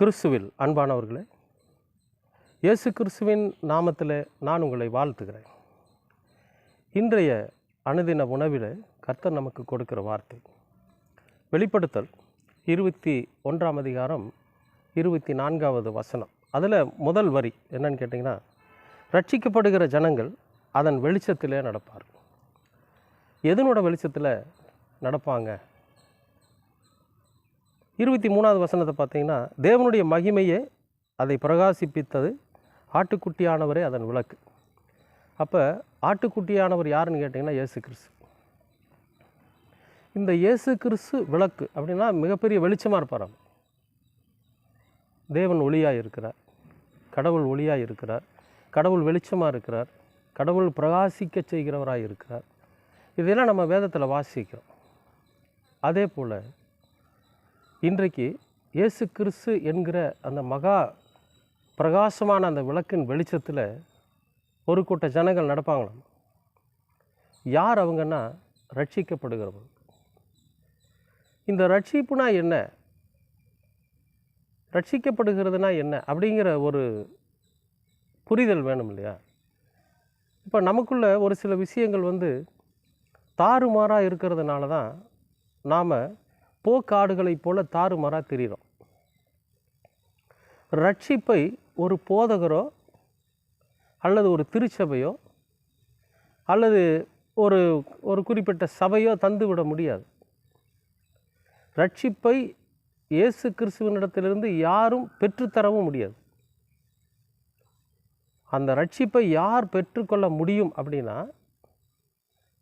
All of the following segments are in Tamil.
கிறிஸ்துவில் அன்பானவர்களே இயேசு கிறிஸ்துவின் நாமத்தில் நான் உங்களை வாழ்த்துகிறேன். இன்றைய அனுதின உணவில் கர்த்தர் நமக்கு கொடுக்கிற வார்த்தை வெளிப்படுத்தல். இருபத்தி ஒன்றாம் அதிகாரம் இருபத்தி நான்காவது வசனம். அதில் முதல் வரி என்னன்னு கேட்டிங்கன்னா ரட்சிக்கப்படுகிற ஜனங்கள் அதன் வெளிச்சத்திலே நடப்பார் எதனோட வெளிச்சத்தில் நடப்பாங்க? இருபத்தி மூணாவது வசனத்தை பார்த்தீங்கன்னா தேவனுடைய மகிமையே அதை பிரகாசிப்பித்தது. ஆட்டுக்குட்டியானவரே அதன் விளக்கு. அப்போ ஆட்டுக்குட்டியானவர் யாருன்னு கேட்டிங்கன்னா இயேசு கிறிஸ்து இந்த இயேசு கிறிஸ்து விளக்கு அப்படின்னா மிகப்பெரிய வெளிச்சமாக இருப்பார் அவர். தேவன் ஒளியாக இருக்கிறார். கடவுள் ஒளியாக இருக்கிறார். கடவுள் வெளிச்சமாக இருக்கிறார். கடவுள் பிரகாசிக்க செய்கிறவராக இருக்கிறார். இதெல்லாம் நம்ம வேதத்தில் வாசிக்கிறோம். அதே போல் இன்றைக்கு இயேசு கிறிஸ்து என்கிற அந்த மகா பிரகாசமான அந்த விளக்கின் வெளிச்சத்தில் ஒரு கூட்ட ஜனங்கள் நடப்பாங்களாம். யார் அவங்கன்னா ரட்சிக்கப்படுகிறவங்க? இந்த ரட்சிப்புனா என்ன? ரட்சிக்கப்படுகிறதுனா என்ன? அப்படிங்கிற ஒரு புரிதல் வேணும் இல்லையா? இப்போ நமக்குள்ள ஒரு சில விஷயங்கள் வந்து தாறுமாறாக இருக்கிறதுனால தான் நாம் போக்காடுகளைப் போல தாறுமாறாக தெரிகிறோம் ரட்சிப்பை ஒரு போதகரோ அல்லது ஒரு திருச்சபையோ அல்லது ஒரு ஒரு குறிப்பிட்ட சபையோ தந்து விட முடியாது. ரட்சிப்பை இயேசு கிறிஸ்துவனிடத்திலிருந்து யாரும் பெற்றுத்தரவும் முடியாது. அந்த ரட்சிப்பை யார் பெற்றுக்கொள்ள முடியும் அப்படின்னா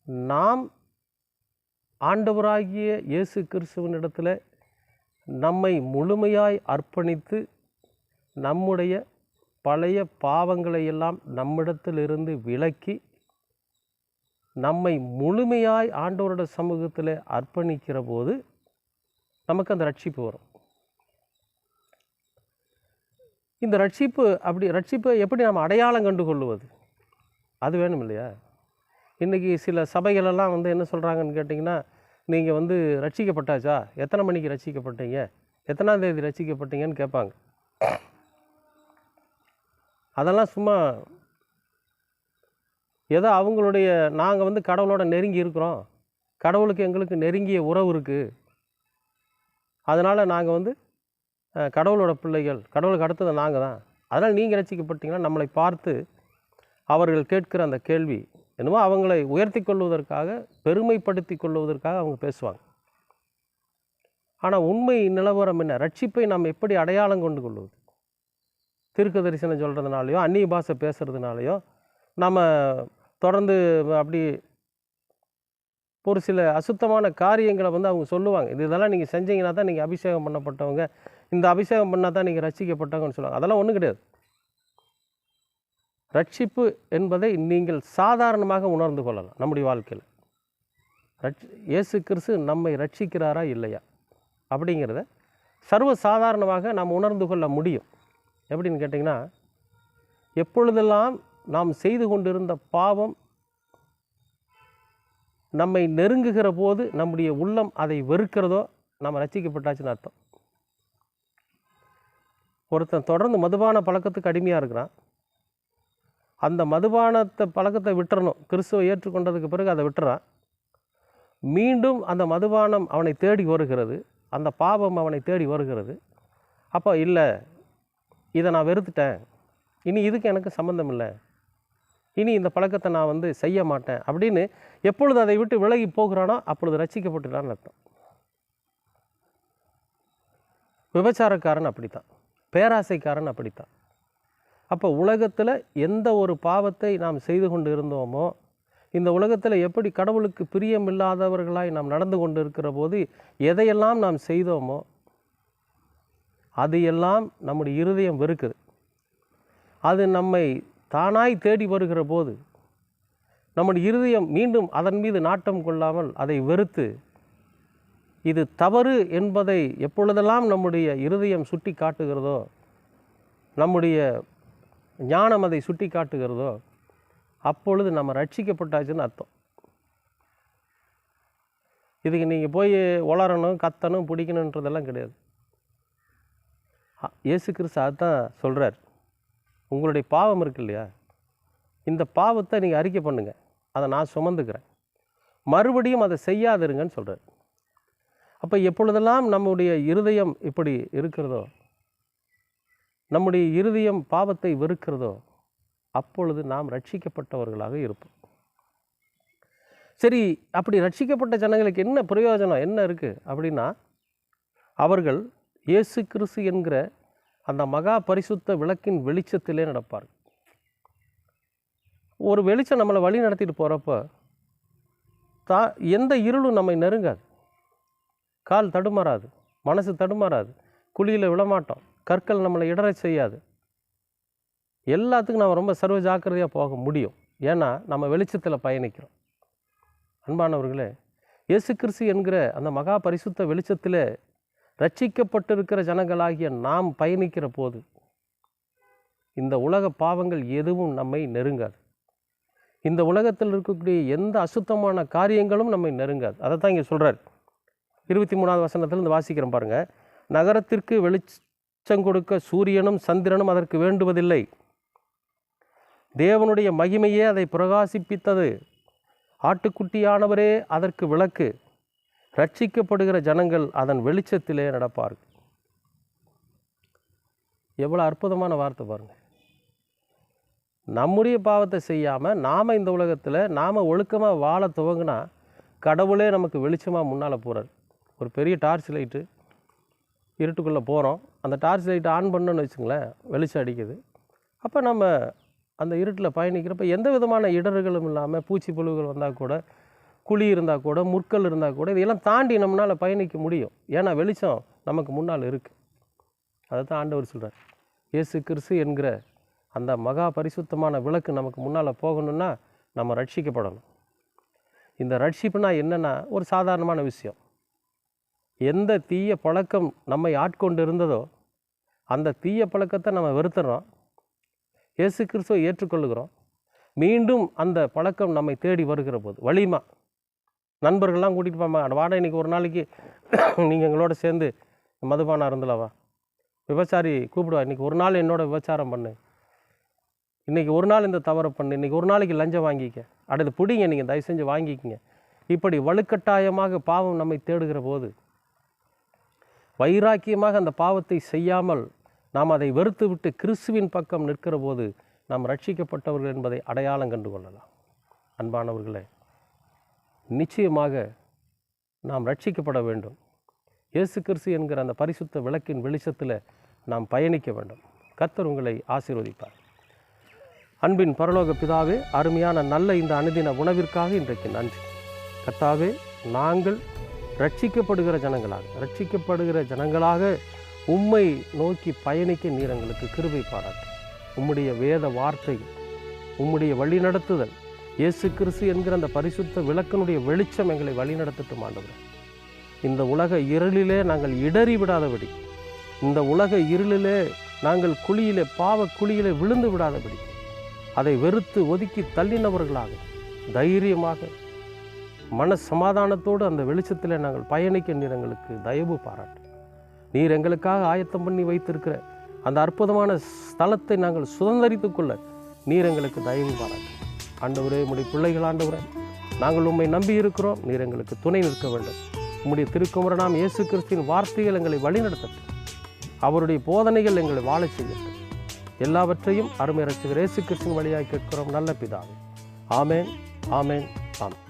நாம் ஆண்டவராகிய இயேசு கிறிஸ்துவனிடத்தில் நம்மை முழுமையாய் அர்ப்பணித்து நம்முடைய பழைய பாவங்களை எல்லாம் நம்மிடத்திலிருந்து விலக்கி நம்மை முழுமையாய் ஆண்டவரோட சமூகத்தில் அர்ப்பணிக்கிற போது நமக்கு அந்த ரட்சிப்பு வரும். இந்த ரட்சிப்பு அப்படி ரட்சிப்பை எப்படி நம்ம அடையாளம் கண்டு கொள்ளுவது அது வேணும் இல்லையா இன்றைக்கி சில சபைகளெல்லாம் வந்து என்ன சொல்கிறாங்கன்னு கேட்டிங்கன்னா நீங்கள் வந்து ரட்சிக்கப்பட்டாச்சா? எத்தனை மணிக்கு ரட்சிக்கப்பட்டீங்க? எத்தனாம் தேதி ரட்சிக்கப்பட்டீங்கன்னு கேட்பாங்க. அதெல்லாம் சும்மா ஏதோ அவங்களுடைய நாங்கள் வந்து கடவுளோட நெருங்கி இருக்கிறோம். கடவுளுக்கு எங்களுக்கு நெருங்கிய உறவு இருக்குது அதனால் நாங்கள் வந்து கடவுளோட பிள்ளைகள் கடவுளுக்கு அடுத்தது நாங்கள் தான் அதனால் நீங்கள் ரசிக்கப்பட்டீங்கன்னா நம்மளை பார்த்து அவர்கள் கேட்கிற அந்த கேள்வி என்னமோ அவங்களை உயர்த்தி கொள்வதற்காக பெருமைப்படுத்தி கொள்வதற்காக அவங்க பேசுவாங்க. ஆனால் உண்மை நிலவரம் என்ன? ரட்சிப்பை நாம் எப்படி அடையாளம் கொண்டு கொள்வது? தீர்க்க தரிசனம் சொல்கிறதுனாலையோ அந்நிய பாஷை பேசுகிறதுனாலையோ நம்ம தொடர்ந்து அப்படி ஒரு சில அசுத்தமான காரியங்களை வந்து அவங்க சொல்லுவாங்க. இது இதெல்லாம் நீங்கள் செஞ்சீங்கன்னா தான் நீங்கள் அபிஷேகம் பண்ணப்பட்டவங்க. இந்த அபிஷேகம் பண்ணால் தான் நீங்கள் ரசிக்கப்பட்டவங்கன்னு சொல்லுவாங்க. அதெல்லாம் ஒன்றும் கிடையாது. ரட்சிப்பு என்பதை நீங்கள் சாதாரணமாக உணர்ந்து கொள்ளலாம் நம்முடைய வாழ்க்கையில். ரட்சி இயேசு கிறிஸ்து நம்மை ரட்சிக்கிறாரா இல்லையா? அப்படிங்கிறத சர்வ சாதாரணமாக நாம் உணர்ந்து கொள்ள முடியும். எப்படின்னு கேட்டிங்கன்னா எப்பொழுதெல்லாம் நாம் செய்து கொண்டிருந்த பாவம் நம்மை நெருங்குகிற போது நம்முடைய உள்ளம் அதை வெறுக்கிறதோ நம்ம ரசிக்கப்பட்டாச்சுன்னு அர்த்தம். ஒருத்தன் தொடர்ந்து மதுபான பழக்கத்துக்கு அடிமையாக இருக்கிறான். அந்த மதுபானத்தை பழக்கத்தை விட்டுறணும். கிறிஸ்துவை ஏற்றுக்கொண்டதுக்கு பிறகு அதை விட்டுறான். மீண்டும் அந்த மதுபானம் அவனை தேடி வருகிறது. அந்த பாவம் அவனை தேடி வருகிறது. அப்போ இல்லை இதை நான் வெறுத்துட்டேன். இனி இதுக்கு எனக்கு சம்மந்தம் இல்லை. இனி இந்த பழக்கத்தை நான் வந்து செய்ய மாட்டேன் அப்படின்னு எப்பொழுது அதை விட்டு விலகி போகிறானோ அப்பொழுது ரசிக்கப்பட்டுறான்னு அர்த்தம். விபச்சாரக்காரன் அப்படித்தான். பேராசைக்காரன் அப்படித்தான். அப்போ உலகத்தில் எந்த ஒரு பாவத்தை நாம் செய்து கொண்டு இருந்தோமோ இந்த உலகத்தில் எப்படி கடவுளுக்கு பிரியமில்லாதவர்களாய் நாம் நடந்து கொண்டு இருக்கிற போது எதையெல்லாம் நாம் செய்தோமோ அது எல்லாம் நம்முடைய இருதயம் வெறுக்குது. அது நம்மை தானாய் தேடி வருகிற போது நம்முடைய இருதயம் மீண்டும் அதன் மீது நாட்டம் கொள்ளாமல் அதை வெறுத்து இது தவறு என்பதை எப்பொழுதெல்லாம் நம்முடைய இருதயம் சுட்டி காட்டுகிறதோ நம்முடைய ஞானம் அதை சுட்டி காட்டுகிறதோ அப்பொழுது நம்ம ரட்சிக்கப்பட்டாச்சுன்னு அர்த்தம். இதுக்கு நீங்கள் போய் உளரணும் கத்தணும் பிடிக்கணுன்றதெல்லாம் கிடையாது. இயேசு கிறிஸ்து அதுதான் சொல்கிறார் உங்களுடைய பாவம் இருக்கு இல்லையா? இந்த பாவத்தை நீங்கள் அறிக்கை பண்ணுங்கள் அதை நான் சுமந்துக்கிறேன். மறுபடியும் அதை செய்யாதிருங்கன்னு சொல்கிறார் அப்போ எப்பொழுதெல்லாம் நம்முடைய இருதயம் இப்படி இருக்கிறதோ நம்முடைய இருதயம் பாவத்தை வெறுக்கிறதோ அப்பொழுது நாம் ரட்சிக்கப்பட்டவர்களாக இருப்போம். சரி அப்படி ரட்சிக்கப்பட்ட ஜனங்களுக்கு என்ன பிரயோஜனம் என்ன இருக்குது அப்படின்னா அவர்கள் இயேசு கிறிஸ்து என்கிற அந்த மகா பரிசுத்த விளக்கின் வெளிச்சத்திலே நடப்பார் ஒரு வெளிச்சம் நம்மளை வழி நடத்திட்டு போகிறப்ப தா எந்த இருளும் நம்மை நெருங்காது. கால் தடுமாறாது மனசு தடுமாறாது. குழியில் விழமாட்டோம். கற்கள் நம்மளை இடறச் செய்யாது. எல்லாத்துக்கும் நம்ம ரொம்ப சர்வ ஜாக்கிரதையாக போக முடியும். ஏன்னா நம்ம வெளிச்சத்தில் பயணிக்கிறோம். அன்பானவர்களே இயேசு கிறிஸ்து என்கிற அந்த மகா பரிசுத்த வெளிச்சத்தில் ரட்சிக்கப்பட்டிருக்கிற ஜனங்களாகிய நாம் பயணிக்கிற போது இந்த உலக பாவங்கள் எதுவும் நம்மை நெருங்காது. இந்த உலகத்தில் இருக்கக்கூடிய எந்த அசுத்தமான காரியங்களும் நம்மை நெருங்காது. அதை தான் இங்கே சொல்கிறார் இருபத்தி மூணாவது வசனத்திலிருந்து வாசிக்கிறேன் பாருங்கள் நகரத்திற்கு வெளிச்சம் கொடுக்க சூரியனும் சந்திரனும் அதற்கு வேண்டுவதில்லை. தேவனுடைய மகிமையே அதை பிரகாசிப்பித்தது. ஆட்டுக்குட்டியானவரே அதற்கு விளக்கு. ரட்சிக்கப்படுகிற ஜனங்கள் அதன் வெளிச்சத்திலே நடப்பார்கள். எவ்வளோ அற்புதமான வார்த்தை பாருங்கள் நம்முடைய பாவத்தை செய்யாமல் நாம் இந்த உலகத்தில் நாம் ஒழுக்கமாக வாழ துவங்கினா கடவுளே நமக்கு வெளிச்சமாக முன்னால் போகிறார் ஒரு பெரிய டார்ச் லைட்டு இருட்டுக்குள்ளே போகிறோம். அந்த டார்ச் லைட்டை ஆன் பண்ணோன்னு வச்சுங்களேன் வெளிச்சம் அடிக்குது. அப்போ நம்ம அந்த இருட்டில் பயணிக்கிறப்ப எந்த விதமான இடர்களும் இல்லாமல் பூச்சி புழுகள் வந்தால் கூட குழி இருந்தால் கூட முற்கள் இருந்தால் கூட இதையெல்லாம் தாண்டி நம்மளால் பயணிக்க முடியும். ஏன்னா வெளிச்சம் நமக்கு முன்னால் இருக்குது. அதை தான் ஆண்டவர் சொல்கிறார். இயேசு கிறிஸ்து என்கிற அந்த மகா பரிசுத்தமான விளக்கு நமக்கு முன்னால் போகணுன்னா நம்ம ரட்சிக்கப்படணும். இந்த ரட்சிப்புனா என்னென்னா ஒரு சாதாரணமான விஷயம். எந்த தீய பழக்கம் நம்மை ஆட்கொண்டு இருந்ததோ அந்த தீய பழக்கத்தை நம்ம வெறுத்துறோம். இயேசு கிறிஸ்துவை ஏற்றுக்கொள்ளுகிறோம். மீண்டும் அந்த பழக்கம் நம்மை தேடி வருகிற போது வலிமா. நண்பர்கள்லாம் கூட்டிகிட்டு போமா வாடா இன்னைக்கு ஒரு நாளைக்கு நீங்கள் எங்களோட சேர்ந்து மதுபானம் இருந்தலவா விபச்சாரி கூப்பிடுவா இன்னைக்கு ஒரு நாள் என்னோட விபச்சாரம் பண்ணு. இன்னைக்கு ஒரு நாள் இந்த தவறை பண்ணு. இன்னைக்கு ஒரு நாளைக்கு லஞ்சம் வாங்கிக்க. அடுத்து பிடிங்க நீங்கள் தயவு செஞ்சு வாங்கிக்கிங்க. இப்படி வலுக்கட்டாயமாக பாவம் நம்மை தேடுகிற போது வைராக்கியமாக அந்த பாவத்தை செய்யாமல் நாம் அதை வெறுத்து விட்டு கிறிஸ்துவின் பக்கம் நிற்கிற போது நாம் ரட்சிக்கப்பட்டவர்கள் என்பதை அடையாளம் கண்டு கொள்ளலாம். அன்பானவர்களே நிச்சயமாக நாம் ரட்சிக்கப்பட வேண்டும். இயேசு கிறிஸ்து என்கிற அந்த பரிசுத்த விளக்கின் வெளிச்சத்தில் நாம் பயணிக்க வேண்டும். கர்த்தர் உங்களை ஆசீர்வதிப்பார். அன்பின் பரலோக பிதாவே அருமையான நல்ல இந்த அனுதின உணவிற்காக இன்றைக்கு நன்றி. கர்த்தாவே நாங்கள் ரட்சிக்கப்படுகிற ஜனங்களாக ரட்சிக்கப்படுகிற ஜனங்களாக உம்மை நோக்கி பயணிக்க நீர் எங்களுக்கு கிருபை பாராட்டு. உம்முடைய வேத வார்த்தைகள் உம்முடைய வழிநடத்துதல் இயேசு கிறிஸ்து என்கிற அந்த பரிசுத்த விளக்கினுடைய வெளிச்சம் எங்களை வழிநடத்தட்டும் ஆண்டவரே. இந்த உலக இருளிலே நாங்கள் இடறி விடாதபடி இந்த உலக இருளிலே நாங்கள் குழியிலே பாவ குழியிலே விழுந்து விடாதபடி அதை வெறுத்து ஒதுக்கி தள்ளினவர்களாக தைரியமாக மன சமாதானத்தோடு அந்த வெளிச்சத்தில் நாங்கள் பயணிக்க நீர் எங்களுக்கு தயவு பாராட்டு. நீர் எங்களுக்காக ஆயத்தம் பண்ணி வைத்திருக்கிற அந்த அற்புதமான ஸ்தலத்தை நாங்கள் சுதந்திரித்துக் கொள்ள நீர் எங்களுக்கு தயவு பாராட்டு. ஆண்டவரே உடைய பிள்ளைகள் ஆண்டவரே நாங்கள் உண்மை நம்பி இருக்கிறோம். நீர் எங்களுக்கு துணை நிற்க வேண்டும். உம்முடைய திருக்குமரனாம் இயேசு கிறிஸ்துவின் வார்த்தைகள் எங்களை வழிநடத்தட்டும். அவருடைய போதனைகள் எங்களை வாழச் செய்யட்டும். எல்லாவற்றையும் அருமை ரசிகர் இயேசு கிறிஸ்துவின் வழியாக கேட்கிறோம். நல்ல பிதாவே. ஆமேன் ஆமேன் ஆமேன்.